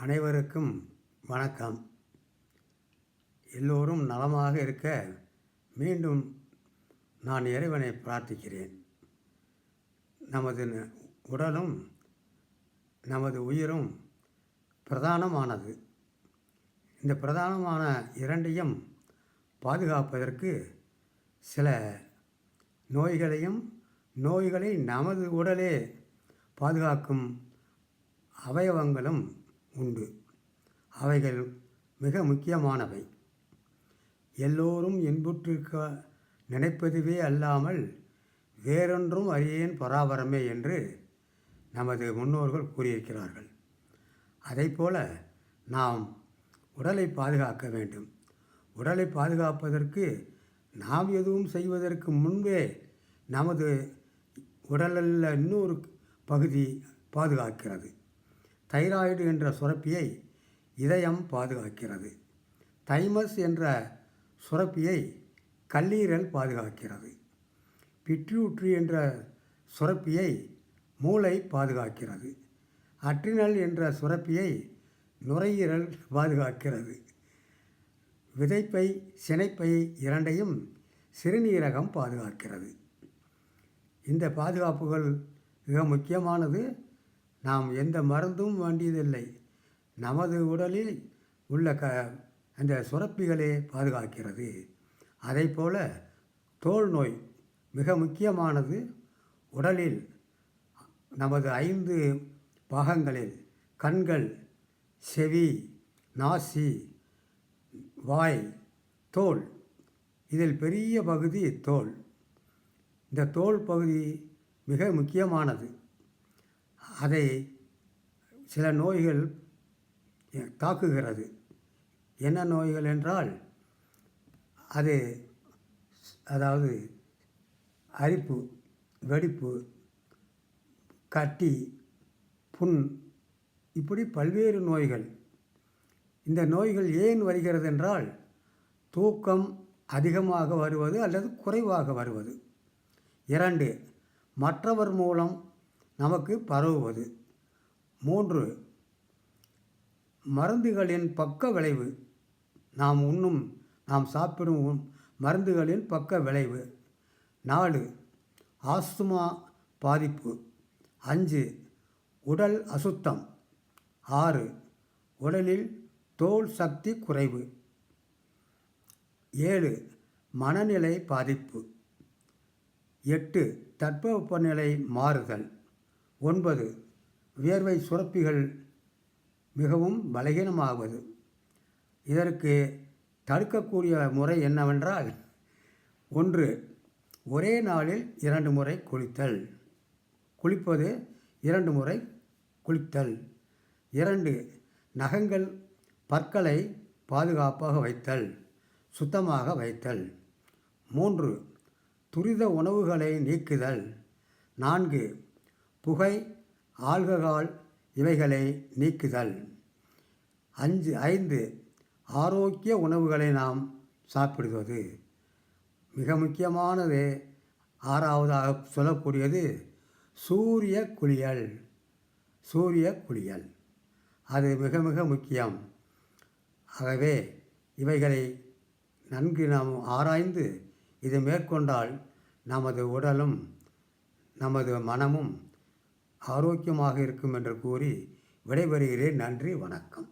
அனைவருக்கும் வணக்கம். எல்லோரும் நலமாக இருக்க மீண்டும் நான் இறைவனை பிரார்த்திக்கிறேன். நமது ந- உடலும் நமது உயிரும் பிரதானமானது. இந்த பிரதானமான இரண்டையும் பாதுகாப்பதற்கு சில நோய்களையும் நோய்களை நமது உடலே பாதுகாக்கும் அவயவங்களும் உண்டு. அவைகள் மிக முக்கியமானவை. எல்லோரும் இன்புற்றிருக்க நினைப்பதுவே அல்லாமல் வேறொன்றும் அறியேன் பராபரமே என்று நமது முன்னோர்கள் கூறியிருக்கிறார்கள். அதைப்போல நாம் உடலை பாதுகாக்க வேண்டும். உடலை பாதுகாப்பதற்கு நாம் எதுவும் செய்வதற்கு முன்பே நமது உடலில் இன்னொரு பகுதி பாதுகாக்கிறது. தைராய்டு என்ற சுரப்பியை இதயம் பாதுகாக்கிறது. தைமஸ் என்ற சுரப்பியை கல்லீரல் பாதுகாக்கிறது. பிட்ரூட்ரி என்ற சுரப்பியை மூளை பாதுகாக்கிறது. அட்ரினல் என்ற சுரப்பியை நுரையீரல் பாதுகாக்கிறது. விதைப்பை சினைப்பை இரண்டையும் சிறுநீரகம் பாதுகாக்கிறது. இந்த பாதுகாப்புகள் மிக முக்கியமானது. நாம் எந்த மருந்தும் வேண்டியதில்லை. நமது உடலில் உள்ள க அந்த சுரப்பிகளே பாதுகாக்கிறது. அதைப்போல தோல் நோய் மிக முக்கியமானது. உடலில் நமது ஐந்து பாகங்களில் கண்கள் செவி நாசி வாய் தோல். இதில் பெரிய பகுதி தோல். இந்த தோல் பகுதி மிக முக்கியமானது. அதை சில நோய்கள் தாக்குகிறது. என்ன நோய்கள் என்றால் அது அதாவது அரிப்பு வெடிப்பு கட்டி புண் இப்படி பல்வேறு நோய்கள். இந்த நோய்கள் ஏன் வருகிறது என்றால் தூக்கம் அதிகமாக வருவது அல்லது குறைவாக வருவது. இரண்டு மற்றவர் மூலம் நமக்கு பரவுவது. மூன்று மருந்துகளின் பக்க விளைவு. நாம் உண்ணும் நாம் சாப்பிடும் மருந்துகளின் பக்க விளைவு. நாலு ஆஸ்துமா பாதிப்பு. அஞ்சு உடல் அசுத்தம். ஆறு உடலில் தோல் சக்தி குறைவு. ஏழு மனநிலை பாதிப்பு. எட்டு தட்பவெப்பநிலை மாறுதல். ஒன்பது வியர்வை சுரப்பிகள் மிகவும் பலகீனமாகுவது. இதற்கு தடுக்கக்கூடிய முறை என்னவென்றால் ஒன்று ஒரே நாளில் இரண்டு முறை குளித்தல். குளிப்பது இரண்டு முறை குளித்தல். இரண்டு நகங்கள் பற்களை பாதுகாப்பாக வைத்தல் சுத்தமாக வைத்தல். மூன்று துரித உணவுகளை நீக்குதல். நான்கு புகை ஆல்கஹால் இவைகளை நீக்குதல். அஞ்சு ஐந்து ஆரோக்கிய உணவுகளை நாம் சாப்பிடுவது. மிக முக்கியமானது ஆறாவதாக சொல்லக்கூடியது சூரிய குளியல். சூரிய குளியல். அது மிக மிக முக்கியம். ஆகவே இவைகளை நன்கு நாம் ஆராய்ந்து இதை மேற்கொண்டால் நமது உடலும் நமது மனமும் ஆரோக்கியமாக இருக்கும் என்று கூறி விடைபெறுகிறேன். நன்றி வணக்கம்.